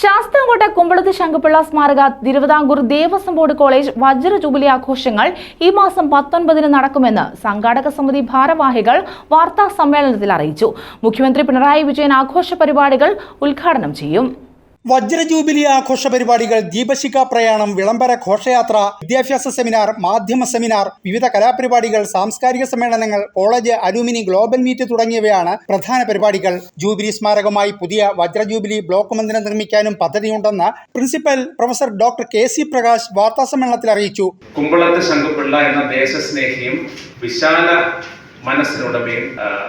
ശാസ്താംകോട്ട കുമ്പളത്ത് ശങ്കുപിള്ള സ്മാരക Thiruvithamkoor Devaswom board college വജ്ര jubilee ആഘോഷങ്ങൾ ഈ മാസം പത്തൊൻപതിന് നടക്കുമെന്ന് സംഘാടക സമിതി ഭാരവാഹികൾ വാർത്താ സമ്മേളനത്തിൽ അറിയിച്ചു. മുഖ്യമന്ത്രി പിണറായി വിജയൻ ആഘോഷ പരിപാടികൾ ഉദ്ഘാടനം ചെയ്യും. വജ്ര ജൂബിലി ആഘോഷ പരിപാടികൾ ദീപശിഖ പ്രയാണം വിളംബര ഘോഷയാത്ര വിദ്യാഭ്യാസ സെമിനാർ മാധ്യമ സെമിനാർ വിവിധ കലാപരിപാടികൾ സാംസ്കാരിക സമ്മേളനങ്ങൾ കോളേജ് അലൂമിനി ഗ്ലോബൽ മീറ്റ് തുടങ്ങിയവയാണ് പ്രധാന പരിപാടികൾ. ജൂബിലി സ്മാരകമായി പുതിയ വജ്ര ജൂബിലി ബ്ലോക്ക് മന്ദിരം നിർമ്മിക്കാനും പദ്ധതിയുണ്ടെന്ന് principal professor doctor K C Prakash വാർത്താ സമ്മേളനത്തിൽ അറിയിച്ചു. കുമ്പളത്ത് ശങ്കുപിള്ള എന്ന ദേശസ്നേഹിയും വിശാല മനസ്സിനുടമയും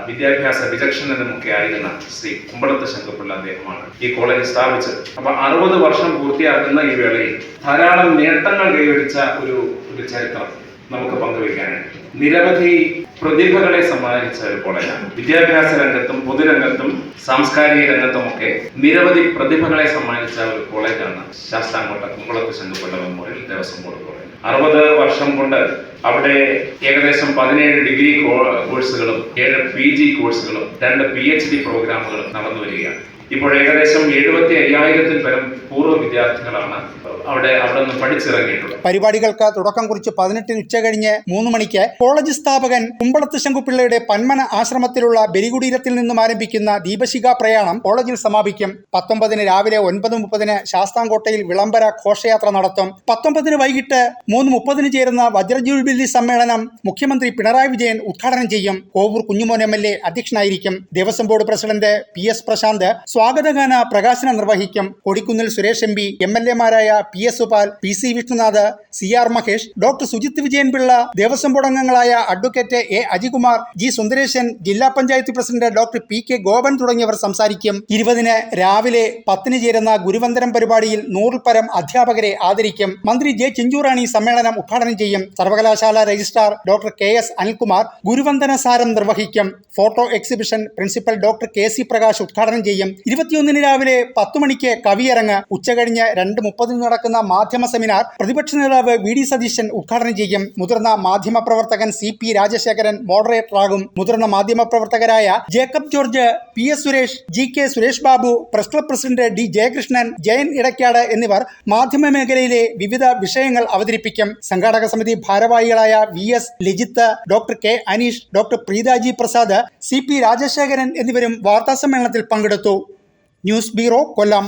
വിദ്യാഭ്യാസ വിചക്ഷണനുമൊക്കെ ആയിരുന്ന ശ്രീ കുമ്പളത്ത് ശങ്കപ്പിള്ള അദ്ദേഹമാണ് ഈ കോളേജ് സ്ഥാപിച്ചത്. അപ്പൊ അറുപത് വർഷം പൂർത്തിയാക്കുന്ന ഈ വേളയിൽ ധാരാളം നേട്ടങ്ങൾ കൈവരിച്ച ഒരു ഒരു ചരിത്രം നമുക്ക് പങ്കുവയ്ക്കാനായിട്ട്. നിരവധി പ്രതിഭകളെ സമ്മാനിച്ച ഒരു കോളേജാണ് വിദ്യാഭ്യാസ രംഗത്തും പൊതുരംഗത്തും സാംസ്കാരിക രംഗത്തുമൊക്കെ നിരവധി പ്രതിഭകളെ സമ്മാനിച്ച ഒരു കോളേജാണ് Sasthamkotta Kumbalath Sankappillai memorial Devaswom board college അറുപത് വർഷം കൊണ്ട് അവിടെ ഏകദേശം പതിനേഴ് ഡിഗ്രി കോഴ്സുകളും ഏഴ് പി ജി കോഴ്സുകളും രണ്ട് പി എച്ച് ഡി പ്രോഗ്രാമുകളും നടന്നു വരികയാണ്. ഇപ്പോൾ ഏകദേശം എഴുപത്തി അയ്യായിരത്തിൽ പരം പൂർവ വിദ്യാർത്ഥികളാണ് അവിടെ അവിടെ നിന്ന് പഠിച്ചിറങ്ങിയിട്ടുള്ളത്. പരിപാടികൾക്ക് തുടക്കം കുറിച്ച് പതിനെട്ടിന് ഉച്ച കഴിഞ്ഞ് മൂന്ന് മണിക്ക് കോളേജ് സ്ഥാപകൻ കുമ്പളത്ത് ശങ്കുപിള്ളയുടെ പന്മന ആശ്രമത്തിലുള്ള ബലികുടീരത്തിൽ നിന്നും ആരംഭിക്കുന്ന ദീപശിഖ പ്രയാണം കോളേജിൽ സമാപിക്കും. പത്തൊമ്പതിന് രാവിലെ ഒൻപത് മുപ്പതിന് ശാസ്താംകോട്ടയിൽ വിളംബര ഘോഷയാത്ര നടത്തും. പത്തൊമ്പതിന് വൈകിട്ട് മൂന്ന് മുപ്പതിന് ചേരുന്ന വജ്രജൂബിലി സമ്മേളനം മുഖ്യമന്ത്രി പിണറായി വിജയൻ ഉദ്ഘാടനം ചെയ്യും. Kovoor Kunjumon M L A അധ്യക്ഷനായിരിക്കും. Devaswom board president P S Prashanth സ്വാഗതഗാന പ്രകാശനം നിർവഹിക്കും. Kodikunnil Suresh M P M L എമാരായ P S Supal P C Vishnunath C R Mahesh doctor Sujith Vijayanpillai Devaswom board അംഗങ്ങളായ advocate A Ajikumar G Sundaresan ജില്ലാ panchayat president doctor P K Gopan തുടങ്ങിയവർ സംസാരിക്കും. ഇരുപതിന് രാവിലെ പത്തിന് ചേരുന്ന ഗുരുവന്ദനം പരിപാടിയിൽ നൂറിൽ പരം അധ്യാപകരെ ആദരിക്കും. മന്ത്രി ജെ ചിഞ്ചുറാണി സമ്മേളനം ഉദ്ഘാടനം ചെയ്യും സർവകലാശാല registrar doctor K S Anilkumar ഗുരുവന്ദന സാരം നിർവഹിക്കും. Photo exhibition principal doctor K C Prakash ഉദ്ഘാടനം ചെയ്യും. ഇരുപത്തിയൊന്നിന് രാവിലെ പത്ത് മണിക്ക് കവിയരങ്ങ് ഉച്ചകഴിഞ്ഞ് രണ്ട് മുപ്പതിന് നടക്കുന്ന മാധ്യമ സെമിനാർ പ്രതിപക്ഷ നേതാവ് വി ഡി സതീശൻ ഉദ്ഘാടനം ചെയ്യും. മുതിർന്ന മാധ്യമ പ്രവർത്തകൻ സി പി രാജശേഖരൻ മോഡറേറ്ററാകും മുതിർന്ന മാധ്യമ പ്രവർത്തകരായ Jacob George P S Suresh G K Suresh Babu press club president D Jayakrishnan Jayan Idaykkad എന്നിവർ മാധ്യമ മേഖലയിലെ വിവിധ വിഷയങ്ങൾ അവതരിപ്പിക്കും. സംഘാടക സമിതി ഭാരവാഹികളായ V S Lijith doctor K Aneesh doctor Preethaji Prasad C P Rajasekharan എന്നിവരും വാർത്താസമ്മേളനത്തിൽ പങ്കെടുത്തു. News bureau Kollam.